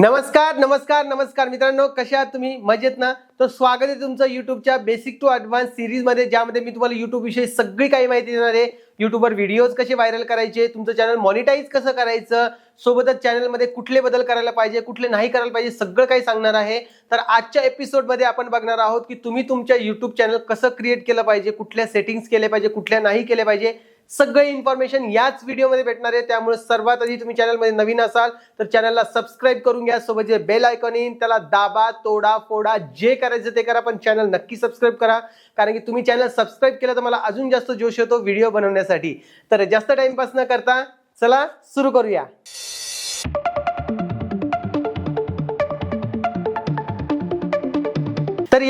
नमस्कार नमस्कार नमस्कार मित्रांनो कशा आहात तुम्ही? मजेत ना? तर स्वागत आहे तुमचं युट्यूबच्या बेसिक टू ॲडव्हान्स सिरीजमध्ये ज्यामध्ये मी तुम्हाला युट्यूबविषयी सगळी काही माहिती देणार आहे. युट्यूबवर व्हिडिओज कसे व्हायरल करायचे तुमचं चॅनल मॉनिटाईज कसं करायचं सोबतच चॅनलमध्ये कुठले बदल करायला पाहिजे कुठले नाही करायला पाहिजे सगळं काही सांगणार आहे. तर आजच्या एपिसोडमध्ये आपण बघणार आहोत की तुम्ही तुमच्या युट्यूब चॅनल कसं क्रिएट केलं पाहिजे कुठल्या सेटिंग्स केले पाहिजे कुठल्या नाही केले पाहिजे सगळे इन्फॉर्मेशन याच व्हिडिओमध्ये भेटणार आहे. त्यामुळे सर्वात आधी तुम्ही चॅनलमध्ये नवीन असाल तर चॅनलला सबस्क्राईब करून घ्या. सोबत जे बेल आयकॉन येईन त्याला दाबा तोडा फोडा जे करायचं ते करा. पण चॅनल नक्की सबस्क्राईब करा. कारण की तुम्ही चॅनल सबस्क्राईब केलं तर मला अजून जास्त जोश येतो व्हिडिओ बनवण्यासाठी. तर जास्त टाइमपास न करता चला सुरू करूया.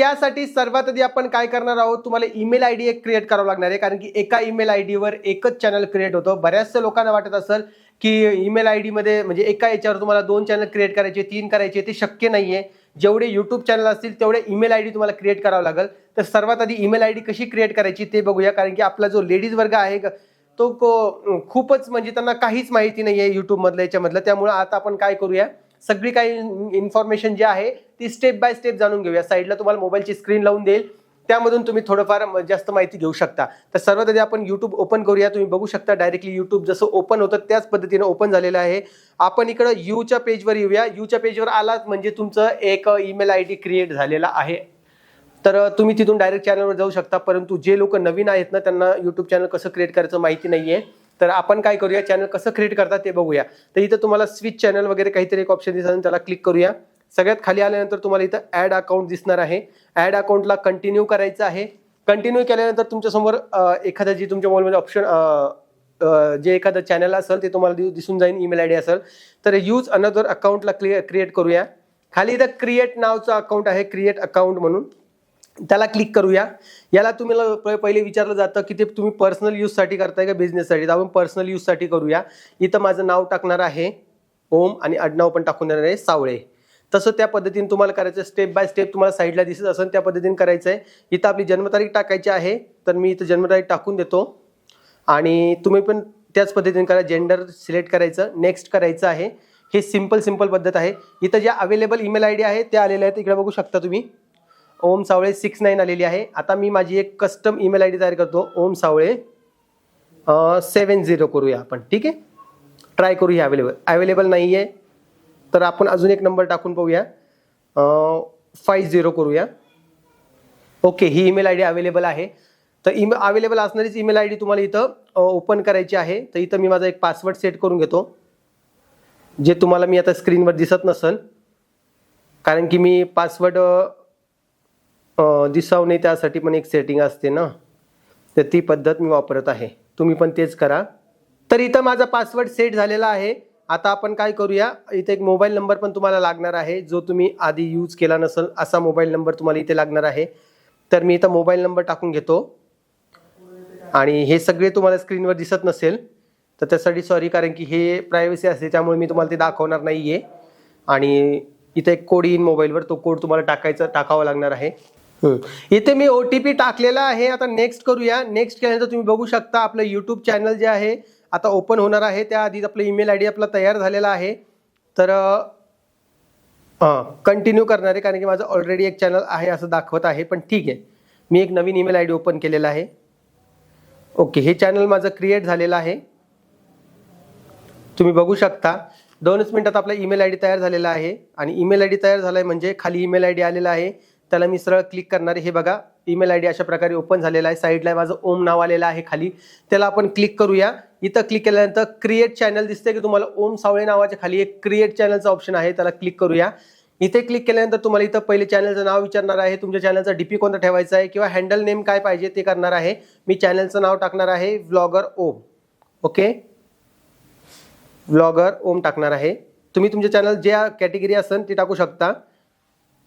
यासाठी सर्वात आधी आपण काय करणार आहोत? तुम्हाला ईमेल आय डी एक क्रिएट करावं लागणार आहे. कारण की एका ईमेल आय डीवर एकच चॅनल क्रिएट होतं. बऱ्याचशा लोकांना वाटत असेल की ईमेल आय डीमध्ये म्हणजे एका याच्यावर तुम्हाला दोन चॅनल क्रिएट करायचे तीन करायचे ते शक्य नाही आहे जेवढे यूट्यूब चॅनल असतील तेवढे ईमेल आय डी तुम्हाला क्रिएट करावं लागेल. तर सर्वात आधी ईमेल आय डी कशी क्रिएट करायची ते बघूया. कारण की आपला जो लेडीज वर्ग आहे तो को- खूपच म्हणजे त्यांना काहीच माहिती नाही आहे यूट्यूबमधल्या याच्यामधलं. त्यामुळं आता आपण काय करूया? सगळी काही इन्फॉर्मेशन जी आहे ती स्टेप बाय स्टेप जाणून घेऊया. साईडला तुम्हाला मोबाईलची स्क्रीन लावून देईल. त्यामधून तुम्ही थोडंफार म- जास्त माहिती घेऊ शकता. तर सर्वात आधी आपण यूट्यूब ओपन करूया. तुम्ही बघू शकता डायरेक्टली यूट्यूब जसं ओपन होतं त्याच पद्धतीने ओपन झालेलं आहे. आपण इकडं यूच्या पेजवर येऊया. यूच्या पेजवर आलात म्हणजे तुमचं एक ईमेल आय डी क्रिएट झालेला आहे. तर तुम्ही तिथून डायरेक्ट चॅनलवर जाऊ शकता. परंतु जे लोक नवीन आहेत ना त्यांना यूट्यूब चॅनल कसं क्रिएट करायचं माहिती नाही आहे तर आपण काय करूया? चॅनल कसं क्रिएट करतात ते बघूया. तर इथं तुम्हाला स्विच चॅनल वगैरे काहीतरी एक ऑप्शन दिसत त्याला क्लिक करूया. सगळ्यात खाली आल्यानंतर तुम्हाला इथं ॲड अकाउंट दिसणार आहे. ॲड अकाउंटला कंटिन्यू करायचं आहे. कंटिन्यू केल्यानंतर तुमच्यासमोर एखादा एखादं तुमच्या मोबाईलमध्ये ऑप्शन जे एखादं चॅनल असेल ते तुम्हाला दिसून जाईल ईमेल आय डी असेल. तर यूज अनदर अकाउंटला क्रिएट करूया. खाली इथं क्रिएट नावचं अकाउंट आहे क्रिएट अकाउंट म्हणून. त्याला क्लिक करूया. याला तुम्हाला पहिले विचारलं जातं की ते तुम्ही पर्सनल यूजसाठी करताय का बिझनेससाठी आपण पर्सनल यूजसाठी करूया. इथं माझं नाव टाकणार आहे. ओम आणि आडनाव पण टाकून देणार आहे सावळे. तसं त्या पद्धतीने तुम्हाला करायचं स्टेप बाय स्टेप तुम्हाला साईडला दिसत असेल त्या पद्धतीने करायचं आहे इथं आपली जन्मतारीख टाकायची आहे तर मी इथं जन्मतारीख टाकून देतो. आणि तुम्ही पण त्याच पद्धतीने करा जेंडर सिलेक्ट करायचं. नेक्स्ट करायचं आहे. हे सिंपल सिंपल पद्धत आहे. इथं ज्या अवेलेबल ईमेल आय डी आहे त्या आलेल्या आहेत. इकडे बघू शकता तुम्ही. ओम सावळे सिक्स नाईन आलेली आहे. आता मी माझी एक कस्टम ईमेल आय डी तयार करतो. ओम सावळे सेवन झिरो करूया आपण. ठीक आहे? ट्राय करूया अवेलेबल अवेलेबल नाही आहे तर आपण अजून एक नंबर टाकून पाहूया. फाईव्ह झिरो करूया. ओके ही ईमेल आय डी अवेलेबल आहे. तर ईमे अवेलेबल असणारीच ईमेल आय डी तुम्हाला इथं ओपन करायची आहे. तर इथं मी माझा एक पासवर्ड सेट करून घेतो. जे तुम्हाला मी आता स्क्रीनवर दिसत नसेल. कारण की मी पासवर्ड दिसाव नाही त्यासाठी पण एक सेटिंग असते ना. तर ती पद्धत मी वापरत आहे. तुम्ही पण तेच करा. तर इथं माझा पासवर्ड सेट झालेला आहे. आता आपण काय करूया? इथे एक मोबाईल नंबर पण तुम्हाला लागणार आहे. जो तुम्ही आधी यूज केला नसेल असा मोबाईल नंबर तुम्हाला इथे लागणार आहे. तर मी इथं मोबाईल नंबर टाकून घेतो. आणि हे सगळे तुम्हाला स्क्रीनवर दिसत नसेल तर त्यासाठी सॉरी कारण की हे प्रायव्हसी असते त्यामुळे मी तुम्हाला ते दाखवणार नाही आहे आणि इथे एक कोड येईन मोबाईलवर तो कोड तुम्हाला टाकायचा टाकावा लागणार आहे. इथे मी ओ टी पी टाकलेला आहे. आता नेक्स्ट करूया. नेक्स्ट केल्यानंतर तुम्ही बघू शकता. आपलं यूट्यूब चॅनल जे आहे आता ओपन होणार आहे. त्याआधी आपलं ईमेल आय डी आपला तयार झालेला आहे. तर हां कंटिन्यू करणार आहे. कारण की माझं ऑलरेडी एक चॅनल आहे असं दाखवत आहे. पण ठीक आहे. मी एक नवीन ईमेल आय डी ओपन केलेला आहे. ओके हे चॅनल माझं क्रिएट झालेलं आहे. तुम्ही बघू शकता. दोनच मिनटात आपला ईमेल आय डी तयार झालेला आहे. आणि ईमेल आय डी तयार झाला आहे म्हणजे खाली ईमेल आय डी आलेला आहे. त्याला मी सरळ क्लिक करणार आहे. हे बघा ईमेल आय डी अशा प्रकारे ओपन झालेला आहे. साईडला माझं ओम नाव आलेलं आहे खाली. त्याला आपण क्लिक करूया. इथं क्लिक केल्यानंतर क्रिएट चॅनल दिसते की तुम्हाला ओम सावळे नावाच्या खाली एक क्रिएट चॅनलचा ऑप्शन आहे. त्याला क्लिक करूया. इथे क्लिक केल्यानंतर तुम्हाला इथं पहिले चॅनलचं नाव विचारणार आहे. तुमच्या चॅनलचा डीपी कोणता ठेवायचा आहे किंवा हँडल नेम काय पाहिजे ते करणार आहे. मी चॅनलचं नाव टाकणार आहे. Vlogger Om okay vlogger Om टाकणार आहे. तुम्ही तुमच्या चॅनल ज्या कॅटेगरी असेल ती टाकू शकता.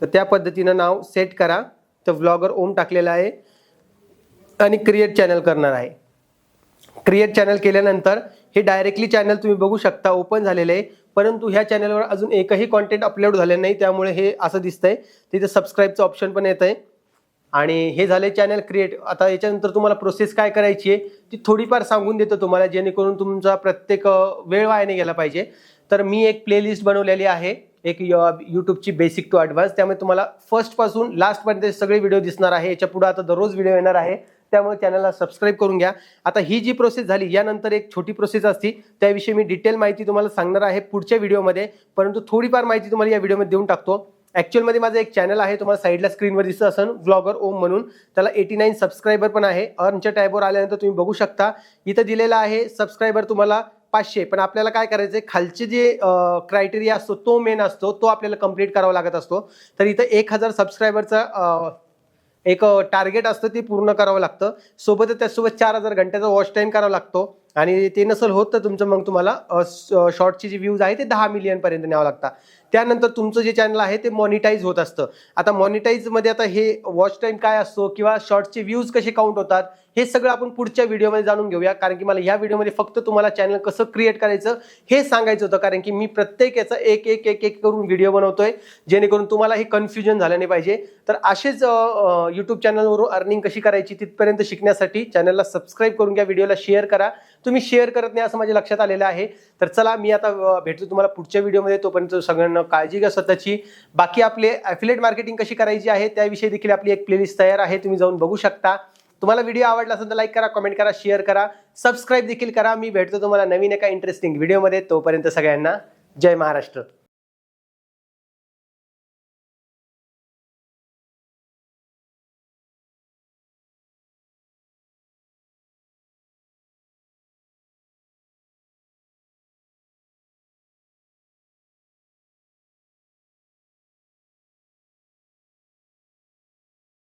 तर त्या पद्धतीनं नाव सेट करा. तर व्लॉगर ओम टाकलेलं आहे आणि क्रिएट चॅनल करणार आहे. क्रिएट चॅनल केल्यानंतर हे डायरेक्टली चॅनल तुम्ही बघू शकता ओपन झालेलं आहे. परंतु ह्या चॅनलवर अजून एकही कॉन्टेंट अपलोड झाले नाही त्यामुळे हे असं दिसतंय. तिथे सबस्क्राईबचं ऑप्शन पण येत आहे आणि हे झाले चॅनल क्रिएट आता याच्यानंतर तुम्हाला प्रोसेस काय करायची आहे ती थोडीफार सांगून देतो तुम्हाला जेणेकरून तुमचा प्रत्येक वेळ वाया नाही गेला पाहिजे. तर मी एक प्लेलिस्ट बनवलेली आहे. एक यूट्यूबची बेसिक टू ॲडव्हान्स त्यामुळे तुम्हाला फर्स्टपासून लास्टपर्यंत सगळे व्हिडिओ दिसणार आहे. याच्यापुढे आता दररोज व्हिडिओ येणार आहे. त्यामुळे चॅनलला सबस्क्राईब करून घ्या. आता ही जी प्रोसेस झाली यानंतर एक छोटी प्रोसेस असती. त्याविषयी मी डिटेल माहिती तुम्हाला सांगणार आहे पुढच्या व्हिडिओमध्ये परंतु थोडीफार माहिती तुम्हाला या व्हिडिओमध्ये देऊन टाकतो. ॲक्च्युअलमध्ये माझं एक चॅनल आहे. तुम्हाला साईडला स्क्रीनवर दिसत असेल व्लॉगर ओम म्हणून. त्याला एटी नाईन सबस्क्रायबर पण आहे. अर्नच्या टॅबवर आल्यानंतर तुम्ही बघू शकता. इथं दिलेलं आहे सबस्क्रायबर तुम्हाला पाचशे. पण आपल्याला काय करायचं आहे खालचे जे क्रायटेरिया असतो तो मेन असतो तो आपल्याला कंप्लीट करावा लागत असतो. तर इथं एक हजार सबस्क्रायबरचा एक टार्गेट असतं ते पूर्ण करावं लागतं. सोबतच त्यासोबत चार हजार घंट्याचा वॉच टाईम करावा लागतो. आणि ते नसेल होत तर तुमचं मग तुम्हाला शॉर्टचे जे व्ह्यूज आहे ते दहा मिलियनपर्यंत न्यावं लागतात. त्यानंतर तुमचं जे चॅनल आहे ते मॉनिटाईज होत असतं. आता मॉनिटाईजमध्ये आता हे वॉच टाईम काय असतो किंवा शॉर्टचे व्ह्यूज कसे काउंट होतात हे सगळं आपण पुढच्या व्हिडिओमध्ये जाणून घेऊया. कारण की मला या व्हिडिओमध्ये फक्त तुम्हाला चॅनल कसं क्रिएट करायचं हे सांगायचं होतं. कारण की मी प्रत्येक याचा एक एक एक एक करून व्हिडिओ बनवतोय. जेणेकरून तुम्हाला हे कन्फ्युजन झालं नाही पाहिजे. तर असेच यूट्यूब चॅनलवरून अर्निंग कशी करायची तिथपर्यंत शिकण्यासाठी चॅनलला सबस्क्राईब करून घ्या. व्हिडिओला शेअर करा. तुम्ही शेअर करत नाही असं माझ्या लक्षात आलेलं आहे. तर चला मी आता भेटतो तुम्हाला पुढच्या व्हिडिओमध्ये. तोपर्यंत सगळ्यांना काळजी घ्या स्वतःची. बाकी आपले ॲफिलेट मार्केटिंग कशी करायची आहे त्याविषयी देखील आपली एक प्लेलिस्ट तयार आहे. तुम्ही जाऊन बघू शकता. तुम्हाला व्हिडिओ आवडला असेल तर लाईक करा कमेंट करा शेअर करा. सबस्क्राईब देखील करा. मी भेटतो तुम्हाला नवीन एका इंटरेस्टिंग व्हिडिओमध्ये तोपर्यंत सगळ्यांना जय महाराष्ट्र.